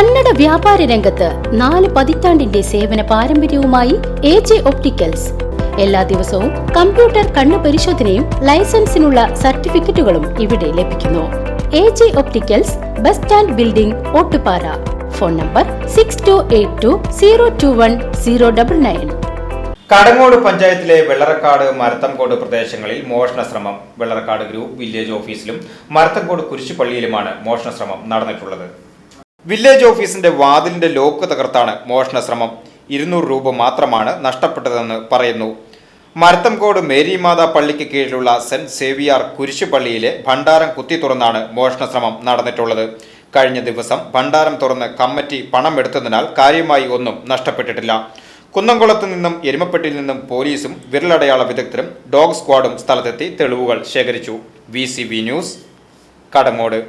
കന്നഡ വ്യാപാര രംഗത്ത് നാല് പതിറ്റാണ്ടിന്റെ സേവന പാരമ്പര്യവുമായി എ ജെ ഒപ്റ്റിക്കൽസ്. എല്ലാ ദിവസവും കമ്പ്യൂട്ടർ കണ്ണു പരിശോധനയും ലൈസൻസിനുള്ള സർട്ടിഫിക്കറ്റുകളും ഇവിടെ ലഭിക്കുന്നു. A J opticals bus stand building Ottupara. Phone number six two eight two zero two one zero double nine Kadangode പഞ്ചായത്തിലെ വെള്ളറക്കാട് മരത്തംകോട് പ്രദേശങ്ങളിൽ മോഷണ ശ്രമം. വെള്ളറക്കാട് ഗ്രൂപ്പ് വില്ലേജ് ഓഫീസിലും മരത്തംകോട് കുരിശുപള്ളിയിലുമാണ് മോഷണ ശ്രമം നടന്നിട്ടുള്ളത്. വില്ലേജ് ഓഫീസിന്റെ വാതിലിന്റെ ലോക്ക് തകർത്താണ് മോഷണ ശ്രമം. ഇരുന്നൂറ് രൂപ മാത്രമാണ് നഷ്ടപ്പെട്ടതെന്ന് പറയുന്നു. മരത്തംകോട് മേരിമാതാ പള്ളിക്ക് കീഴിലുള്ള സെന്റ് സേവിയാർ കുരിശുപള്ളിയിലെ ഭണ്ഡാരം കുത്തി തുറന്നാണ് മോഷണ ശ്രമം നടന്നിട്ടുള്ളത്. കഴിഞ്ഞ ദിവസം ഭണ്ഡാരം തുറന്ന് കമ്മിറ്റി പണം എടുത്തതിനാൽ കാര്യമായി ഒന്നും നഷ്ടപ്പെട്ടിട്ടില്ല. കുന്നംകുളത്ത് നിന്നും എരുമപ്പെട്ടിൽ നിന്നും പോലീസും വിരലടയാള വിദഗ്ധരും ഡോഗ് സ്ക്വാഡും സ്ഥലത്തെത്തി തെളിവുകൾ ശേഖരിച്ചു. V news Kadangode.